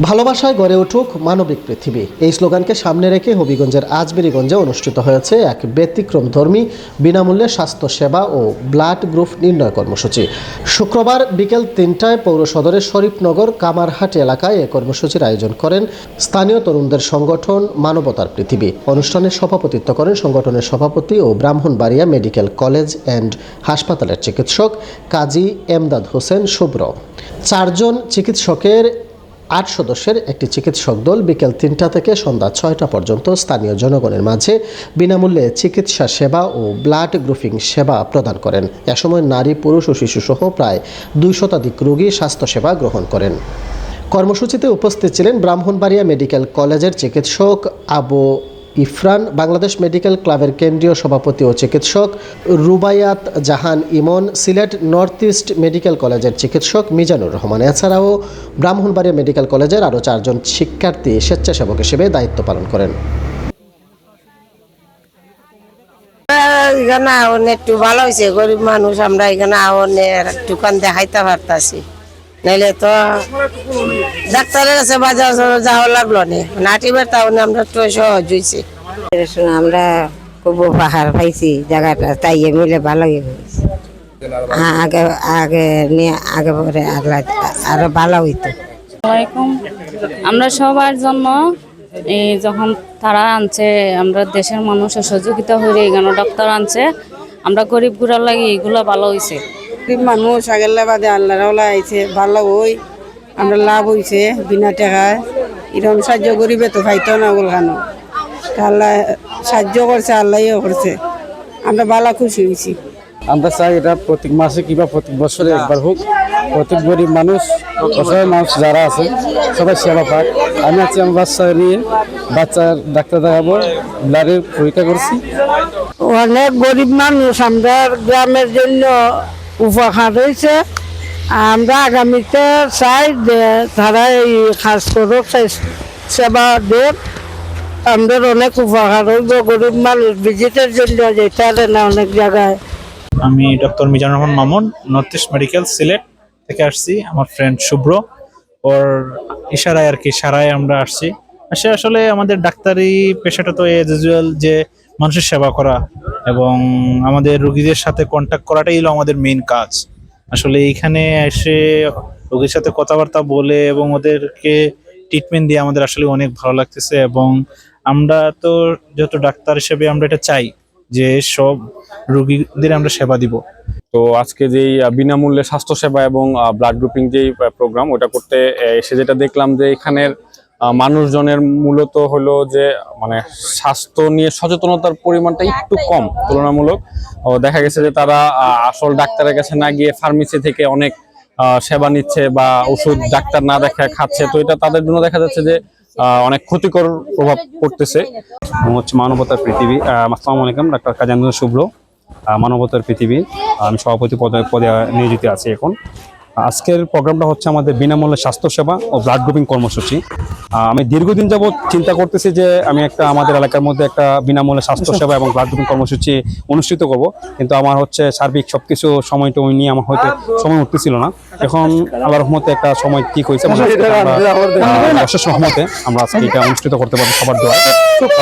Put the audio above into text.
ভালোবাসায় গড়ে উঠুক মানবিক পৃথিবী। এই স্লোগানকে সামনে রেখে হবিগঞ্জের আজমেরিগঞ্জে অনুষ্ঠিত হয়েছে এক ব্যতিক্রম ধর্মী বিনামূল্যে স্বাস্থ্য সেবা ও ব্লাড গ্রুপ নির্ণয় কর্মসূচি। শুক্রবার বিকেল তিনটায় পৌর সদরের শরীফনগর কামারহাট এলাকায় এ কর্মসূচির আয়োজন করেন স্থানীয় তরুণদের সংগঠন মানবতার পৃথিবী। অনুষ্ঠানে সভাপতিত্ব করেন সংগঠনের সভাপতি ও ব্রাহ্মণবাড়িয়া মেডিকেল কলেজ অ্যান্ড হাসপাতালের চিকিৎসক কাজী এমদাদ হোসেন শুভ্র। চারজন চিকিৎসকের আট সদস্যের একটি চিকিৎসক দল বিকেল তিনটা থেকে সন্ধ্যা ছয়টা পর্যন্ত স্থানীয় জনগণের মাঝে বিনামূল্যে চিকিৎসা সেবা ও ব্লাড গ্রুপিং সেবা প্রদান করেন। এ সময় নারী, পুরুষ ও শিশুসহ প্রায় দুই শতাধিক রোগী স্বাস্থ্যসেবা গ্রহণ করেন। কর্মসূচিতে উপস্থিত ছিলেন ব্রাহ্মণবাড়িয়া মেডিকেল কলেজের চিকিৎসক আবু ইফরান বাংলাদেশ মেডিকেল ক্লাবের কেন্দ্রীয় সভাপতি ও চিকিৎসক, Rubayat Jahan Emon Sylhet north east medical কলেজের চিকিৎসক মিজানুর রহমান। এছাড়াও ব্রাহ্মণবাড়িয়া মেডিকেল কলেজের আরও চারজন শিক্ষার্থী স্বেচ্ছাসেবক হিসেবে দায়িত্ব পালন করেন। এখানে একটু ভালো হয়েছে গরিব মানুষ, আমরা এখানে আওয়ার একটুখান দেখাইতে পারতাছি। নাইলে তো ডাক্তারের কাছে বাজার যাওয়া লাগল নে। নাটিবার তাহলে আমরা একটু সহজ হয়েছে আমরা খুব উপহার পাইছি জায়গাটা তাই মিলে ভালো হয়েছে। আগে আগে নিয়ে আগে পরে আরও ভালো হইতো। আমরা সবার জন্য এই যখন তারা আনছে আমরা দেশের মানুষের সহযোগিতা হয়ে এখানে ডাক্তার আনছে আমরা গরিব গুড়ার লাগে এগুলো ভালো হয়েছে গরিব মানুষ আগের বাদে আল্লাহ রাওলা আইছে ভালো হই আমরা লাভ হইছে বিনা টাকায়। এরকম সাহায্য গরিবে তো ভাইতো না ওগুলো কেন আল্লাহ সাহায্য করছে আল্লাহও করছে। আমরা ভালো খুশি হয়েছি আমরা চাই এটা প্রত্যেক মাসে কিংবা প্রত্যেক বছরে একবার হোক। প্রত্যেক গরিব মানুষ অসহায় মানুষ যারা আছে সবাই সেবা পাক। আমি আছি আমার বাচ্চা নিয়ে বাচ্চার ডাক্তার দেখাবো ব্লাডের পরীক্ষা করছি। অনেক গরিব মানুষ আমরা গ্রামের জন্য উপকার হয়েছে। আমরা আগামীতে চাই যে তারা এই কাজ করুক সেবা দেব আমাদের অনেক উপকার হইব গরিব মানুষ ভিজিটের জন্য যেতে না অনেক জায়গায়। আমি doctor Mizanur Rahman Mamun north east medical Sylhet থেকে আসছি। আমার ফ্রেন্ড শুভ্র। ওর ইশারায় আর কি ইশারায় আমরা আসছি। সে আসলে আমাদের ডাক্তারি পেশাটা তো এজ ইউজুয়াল যে মানুষের সেবা করা এবং আমাদের রুগীদের সাথে কন্ট্যাক্ট করাটাই হলো আমাদের মেইন কাজ। আসলে এইখানে এসে রোগীর সাথে কথাবার্তা বলে এবং ওদেরকে ট্রিটমেন্ট দিয়ে আমাদের আসলে অনেক ভালো লাগতেছে এবং আমরা তো যেহেতু ডাক্তার হিসেবে আমরা এটা চাই যে সব রুগীদের আমরা সেবা দিব। তো আজকে যেই বিনামূল্যে স্বাস্থ্যসেবা এবং ব্লাড গ্রুপিং যেই প্রোগ্রাম ওটা করতে এসে যেটা দেখলাম যে এখানের মানুষজনের মূলত হলো যে মানে স্বাস্থ্য নিয়ে সচেতনতার পরিমাণটা একটু কম তুলনামূলক। দেখা গেছে যে তারা আসল ডাক্তারের কাছে না গিয়ে ফার্মেসি থেকে অনেক আহ, সেবা নিচ্ছে বা ওষুধ ডাক্তার না দেখা খাচ্ছে। তো এটা তাদের জন্য দেখা যাচ্ছে যে আহ, অনেক ক্ষতিকর প্রভাব পড়তেছে। হচ্ছে মানবতার পৃথিবী। আসসালামু আলাইকুম ডাক্তার কাজানুর শুভ্র। মানবতার পৃথিবী। আমি সভাপতি পদে পদে নিয়োজিত আছি এখন। আজকের প্রোগ্রামটা হচ্ছে আমাদের বিনামূল্যে স্বাস্থ্যসেবা ও ব্লাড গ্রুপিং কর্মসূচি। আমি দীর্ঘদিন যাবৎ চিন্তা করতেছি যে আমি একটা আমাদের এলাকার মধ্যে একটা বিনামূল্যে স্বাস্থ্যসেবা এবং ব্লাড গ্রুপিং কর্মসূচি অনুষ্ঠিত করব। কিন্তু আমার হচ্ছে সার্বিক সবকিছু সময় টময় নিয়ে আমার হয়তো সময় উঠতেছিল না। এখন আল্লাহ রহমতে একটা সময় ঠিক হয়েছে। আমরা, অশেষ রহমতে আমরা আজকে এটা অনুষ্ঠিত করতে পারব সবার দোয়া।